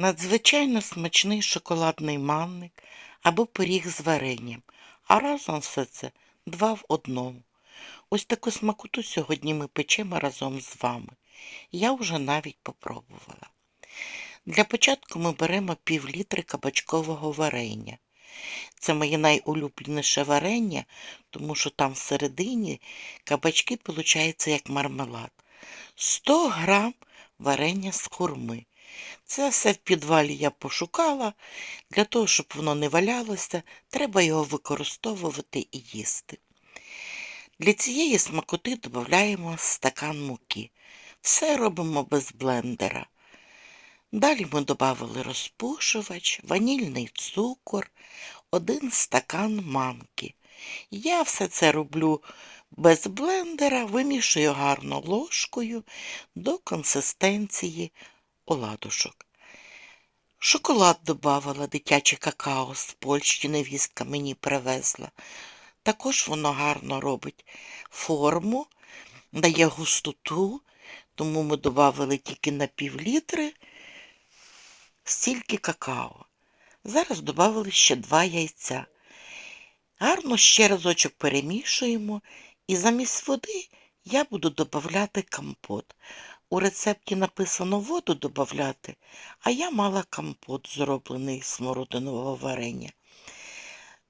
Надзвичайно смачний шоколадний манник або пиріг з варенням, а разом все це два в одному. Ось таку смакоту сьогодні ми печемо разом з вами. Я вже навіть попробувала. Для початку ми беремо пів літри кабачкового варення. Це моє найулюбленіше варення, тому що там всередині кабачки виходять як мармелад. 100 грам варення з хурми. Це все в підвалі я пошукала. Для того, щоб воно не валялося, треба його використовувати і їсти. Для цієї смакоти додаємо стакан муки. Все робимо без блендера. Далі ми додали розпушувач, ванільний цукор, один стакан манки. Я все це роблю без блендера, вимішую гарно ложкою до консистенції оладушок. Шоколад додавала дитяче какао з Польщі, невістка мені привезла. Також воно гарно робить форму, дає густоту, тому ми додали тільки на пів літри стільки какао. Зараз додали ще два яйця. Гарно ще разочок перемішуємо і замість води я буду додавати компот. У рецепті написано воду додавати, а я мала компот, зроблений з смородинового варення.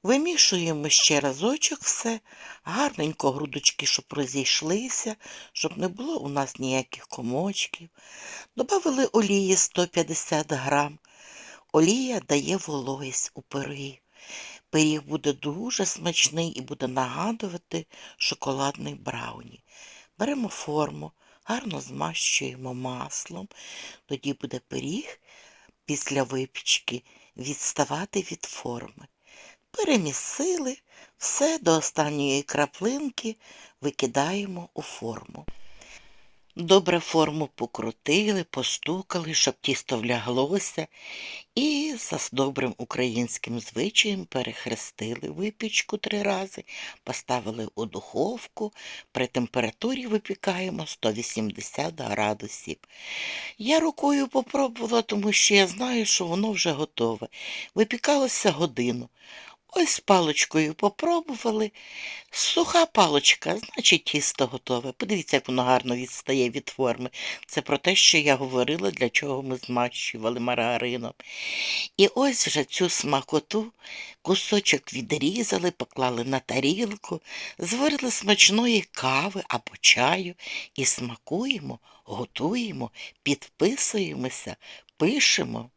Вимішуємо ще разочок все, гарненько грудочки, щоб розійшлися, щоб не було у нас ніяких комочків. Добавили олії 150 грам. Олія дає вологість у пирогі. Пиріг буде дуже смачний і буде нагадувати шоколадний брауні. Беремо форму, гарно змащуємо маслом, тоді буде пиріг після випічки відставати від форми. Перемісили, все до останньої краплинки викидаємо у форму. Добре форму покрутили, постукали, щоб тісто вляглося, і за добрим українським звичаєм перехрестили випічку три рази, поставили у духовку, при температурі випікаємо 180 градусів. Я рукою попробувала, тому що я знаю, що воно вже готове. Випікалося годину. Ось паличкою попробували. Суха паличка, значить тісто готове. Подивіться, як воно гарно відстає від форми. Це про те, що я говорила, для чого ми змащували маргарином. І ось вже цю смакоту кусочок відрізали, поклали на тарілку, зварили смачної кави або чаю і смакуємо, готуємо, підписуємося, пишемо.